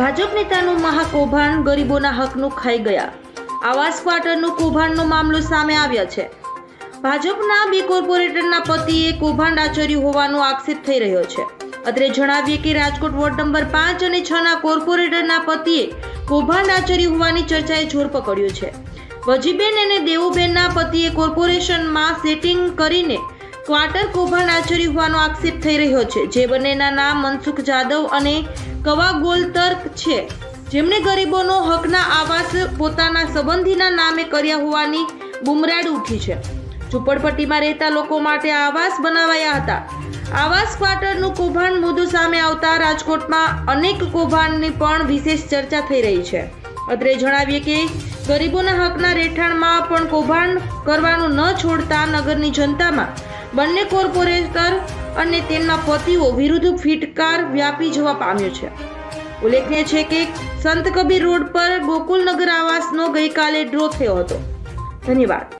ભાજપ નેતાનું મહાકૌભાંડ ગરીબોના હકનું ખાઈ ગયા. આવાસ ક્વાર્ટરનું કૌભાંડનો મામલો સામે આવ્યો છે. ભાજપના બે કોર્પોરેટરના પતિએ કૌભાંડ આચર્યું હોવાનો આક્ષેપ થઈ રહ્યો છે. અત્રે જણાવીએ કે રાજકોટ વોર્ડ નંબર પાંચ અને છ ના કોર્પોરેટરના પતિએ કૌભાંડ આચર્યું હોવાની ચર્ચાએ જોર પકડ્યું છે. વજીબેન અને દેવુબેનના પતિએ કોર્પોરેશનમાં સેટિંગ કરીને ક્વાર્ટર કૌભાંડ આચર્યું હોવાનો આક્ષેપ થઈ રહ્યો છે. જે બંનેના નામ મનસુખ જાદવ અને કવા ગોલતર છે. જેમણે ગરીબોનો હકના આવાસ પોતાના સંબંધીના નામે કર્યા હોવાની બુમરાડ ઉઠી છે. ઝૂંપડપટ્ટીમાં રહેતા લોકો માટે આવાસ બનાવાયા હતા. આવાસ ક્વાર્ટરનું કૌભાંડ મુદ્દો સામે આવતા રાજકોટમાં અનેક કૌભાંડની પણ વિશેષ ચર્ચા થઈ રહી છે. અત્રે જણાવીએ કે ગરીબોના હકના રહેઠાણમાં પણ કૌભાંડ કરવાનું ન છોડતા નગરની જનતામાં બંને કોર્પોરેટર અને તેમના પતિઓ વિરુદ્ધ ફિટકાર વ્યાપી જવા પામ્યો છે. ઉલ્લેખનીય છે કે સંત કબીર રોડ પર ગોકુલનગર આવાસનો ગઈકાલે ડ્રો થયો હતો. ધન્યવાદ.